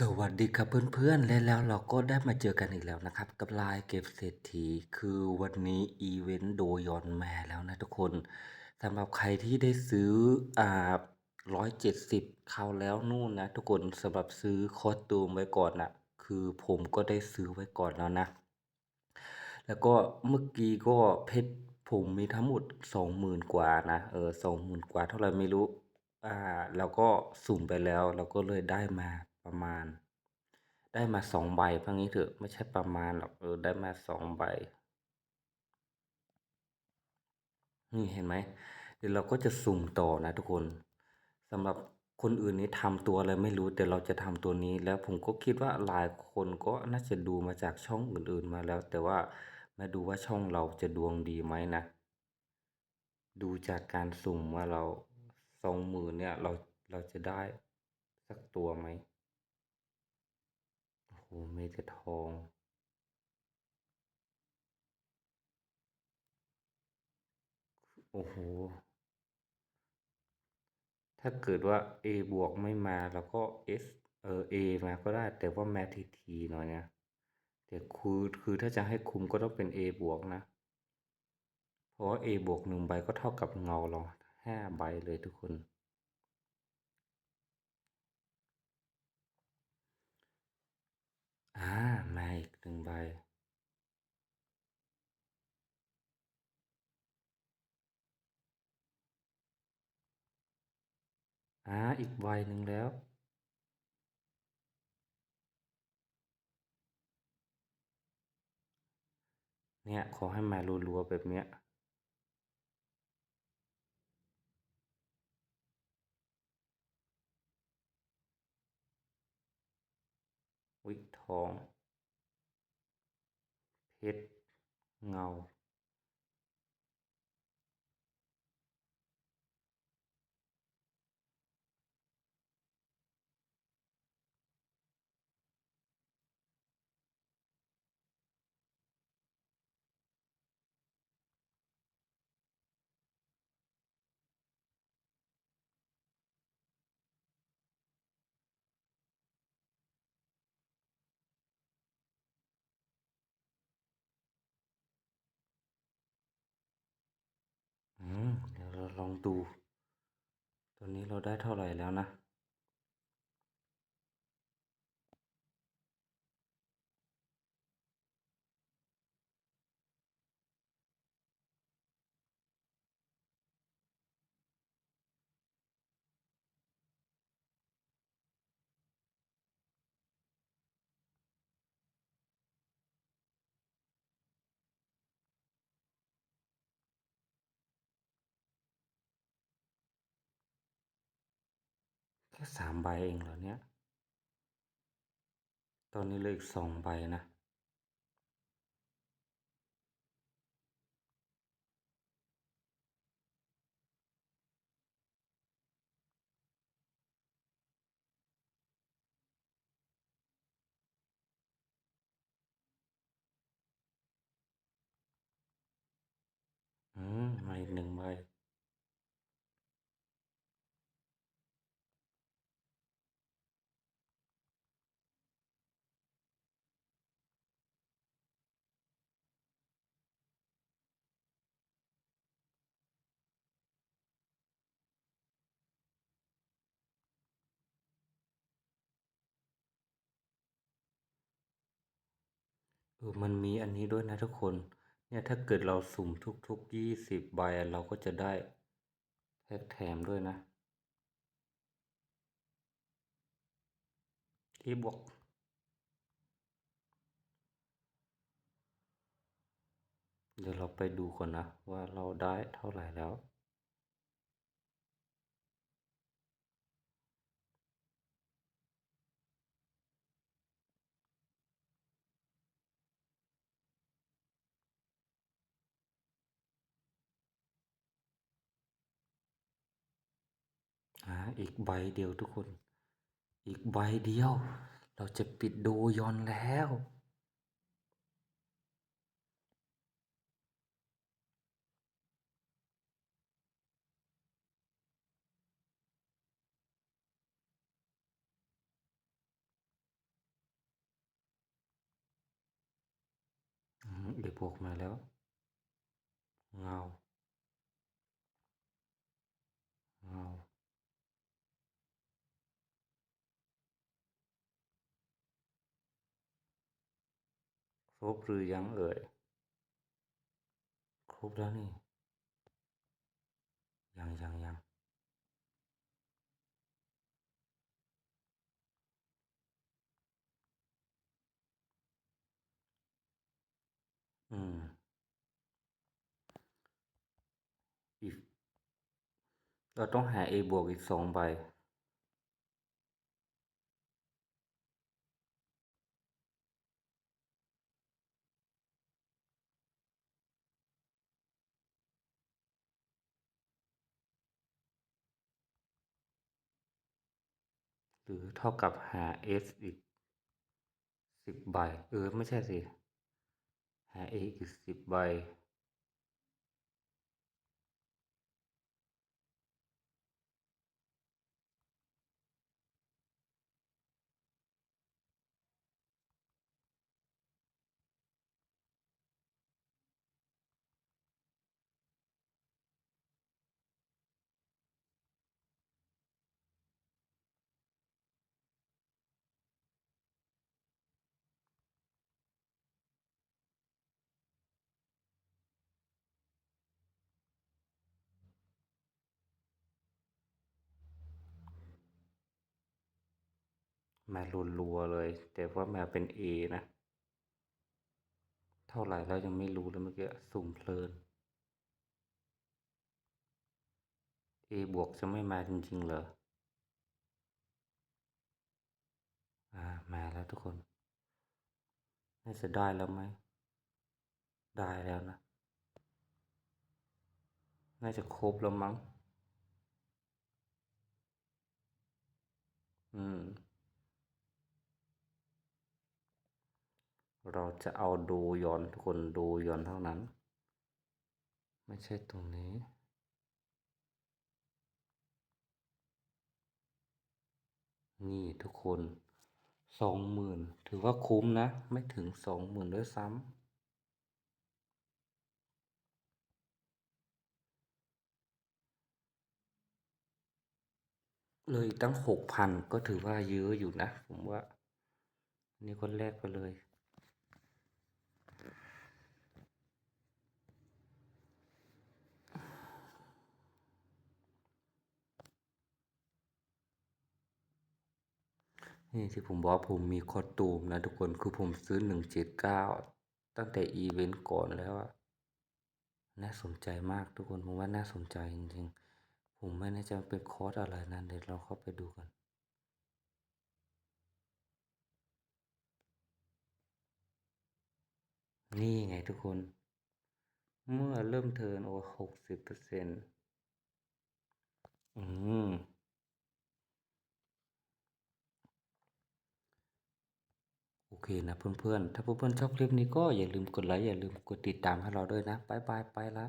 สวัสดีครับเพื่อนๆและแล้วเราก็ได้มาเจอกันอีกแล้วนะครับ กับไลน์เก็บเศรษฐีคือวันนี้อีเวนต์โดยอนแม่แล้วนะทุกคนสำหรับใครที่ได้ซื้ออ่าร้อยเจ็ดสิบเข้าแล้วนู่นนะทุกคนสำหรับซื้อคอสตูมไว้ก่อนนะคือผมก็ได้ซื้อไว้ก่อนแล้วนะ แล้วก็เมื่อกี้ก็เพชรผมมีทั้งหมดสองหมื่นกว่านะเออสองหมื่นกว่าเท่าไหร่ไม่รู้อ่าแล้วก็สุ่มไปแล้วเราก็เลยได้มา ประมาณ ได้มาสองใบพังนี้เถอะไม่ใช่ประมาณหรอกเออได้มาสองใบ นี่เห็นไหมเดี๋ยวเราก็จะสุ่มต่อนะทุกคนสำหรับคนอื่นนี้ทำตัวอะไรไม่รู้แต่เราจะทำตัวนี้แล้วผมก็คิดว่าหลายคนก็น่าจะดูมาจากช่องอื่นๆมาแล้ว แต่ว่ามาดูว่าช่องเราจะดวงดีไหมนะ ดูจากการสุ่มว่าเราสองหมื่นเนี่ยเราเราจะได้สักตัวไหม โอ้โหมีแต่ทองโอ้โห ถ้าเกิดว่า A บวกไม่มาแล้วก็ S เออ A มาก็ได้ แต่ว่าแมทีทีหน่อยนะแต่คือคือถ้าจะให้คุมก็ต้องเป็น A บวกนะ เพราะว่า A บวกหนึ่งใบก็เท่ากับเงาเราห้าใบเลยทุกคน อ่ามาอีกหนึ่งใบ อ่า อีกใบหนึ่งแล้ว เนี่ย ขอให้มารัวๆแบบเนี้ย ของ เพชรเงา ลองดูตอนนี้เราได้เท่าไหร่แล้วนะ ค่สามใบเองเหรอเนี่ย ตอนนี้เหลืออีกสองใบนะ อืมมาอีกหนึ่งใบ ออมันมีอันนี้ด้วยนะทุกคน เนี่ยถ้าเกิดเราสุ่มทุกๆยี่สิบใบเราก็จะได้แพ็กแถมด้วยนะ A บวกเดี๋ยวเราไปดูก่อนนะว่าเราได้เท่าไหร่แล้ว นอีกใบเดียวทุกคน อีกใบเดียว เราจะปิดดูยอนแล้ว เดี๋ยวพวกมาแล้ว รบหรือยังเอ่ย ครบแล้วนี่ ยังยังยังอืมอีกเราต้องหา a บวกอีกสองใบ หรือเท่ากับหา s อีกสิบใบ เออ ไม่ใช่สิ หา a อีกสิบใบ มารัวๆเลย แต่ว่ามาเป็น A นะ เท่าไหร่แล้วยังไม่รู้เลยเมื่อกี้สุ่มเพลิน A บวกจะไม่มาจริงๆเหรออ่ามาแล้วทุกคน น่าจะได้แล้วไหม ได้แล้วนะ น่าจะครบแล้วมั้ง อืม เราจะเอาดูย้อนทุกคนดูย้อนเท่านั้น ไม่ใช่ตรงนี้ นี่ทุกคนสองหมื่นถือว่าคุ้มนะ ไม่ถึงสองหมื่นด้วยซ้ำเลยตั้งหกพันก็ถือว่าเยอะอยู่นะ ผมว่า นี่คนแรกไปเลย นี่ที่ผมบอกผมมีคอตูมนะทุกคนคือผมซื้อหนึ่งเจ็ดเก้าตั้งแต่อีเวนต์ก่อนแล้วอะน่าสนใจมากทุกคนผมว่าน่าสนใจจริงๆ ผมไม่แน่ใจเป็นคอร์สอะไรนะเดี๋ยวเราเข้าไปดูกันนี่ไงทุกคน เมื่อเริ่มเทิร์นโอหกสิบเปอร์เซ็นต์อืม โอ เคนะเพื่อนๆ ถ้าเพื่อนๆชอบคลิปนี้ก็อย่าลืมกดไลค์อย่าลืมกดติดตามให้เราด้วยนะบายบายไปละ